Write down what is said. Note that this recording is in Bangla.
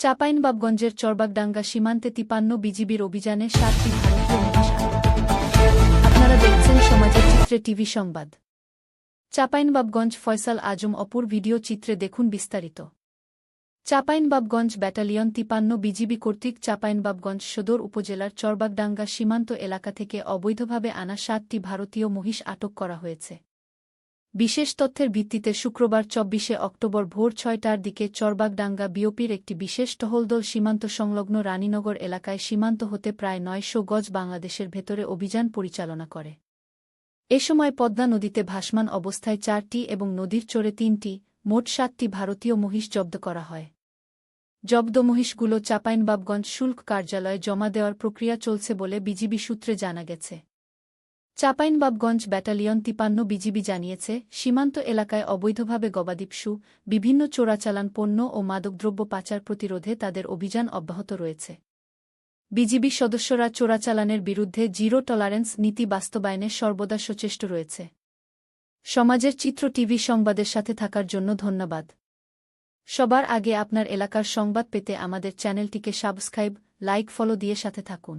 চাঁপাইনবাবগঞ্জের চরবাগডাঙ্গা সীমান্তে তিপান্ন বিজিবির অভিযানে সাতটি আপনারা দেখছেন সমাজের চিত্রে টিভি সংবাদ। চাঁপাইনবাবগঞ্জ ফয়সাল আজম অপুর ভিডিও চিত্রে দেখুন বিস্তারিত। চাঁপাইনবাবগঞ্জ ব্যাটালিয়ন তিপান্ন বিজিবি কর্তৃক চাঁপাইনবাবগঞ্জ সদর উপজেলার চরবাগডাঙ্গা সীমান্ত এলাকা থেকে অবৈধভাবে আনা সাতটি ভারতীয় মহিষ আটক করা হয়েছে। বিশেষ তথ্যের ভিত্তিতে শুক্রবার চব্বিশে অক্টোবর ভোর ছয়টার দিকে চরবাগডাঙ্গা বিওপির একটি বিশেষ টহলদল সীমান্ত সংলগ্ন রানীনগর এলাকায় সীমান্ত হতে প্রায় নয়শো গজ বাংলাদেশের ভেতরে অভিযান পরিচালনা করে। এ সময় পদ্মা নদীতে ভাসমান অবস্থায় চারটি এবং নদীর চরে তিনটি, মোট সাতটি ভারতীয় মহিষ জব্দ করা হয়। জব্দ মহিষগুলো চাঁপাইনবাবগঞ্জ শুল্ক কার্যালয়ে জমা দেওয়ার প্রক্রিয়া চলছে বলে বিজিবি সূত্রে জানা গেছে। চাঁপাইনবাবগঞ্জ ব্যাটালিয়ন তিপান্ন বিজিবি জানিয়েছে, সীমান্ত এলাকায় অবৈধভাবে গবাদিপশু, বিভিন্ন চোরাচালান পণ্য ও মাদকদ্রব্য পাচার প্রতিরোধে তাদের অভিযান অব্যাহত রয়েছে। বিজিবি সদস্যরা চোরাচালানের বিরুদ্ধে জিরো টলারেন্স নীতি বাস্তবায়নে সর্বদা সচেষ্ট রয়েছে। সমাজের চিত্র টিভি সংবাদের সাথে থাকার জন্য ধন্যবাদ। সবার আগে আপনার এলাকার সংবাদ পেতে আমাদের চ্যানেলটিকে সাবস্ক্রাইব, লাইক, ফলো দিয়ে সাথে থাকুন।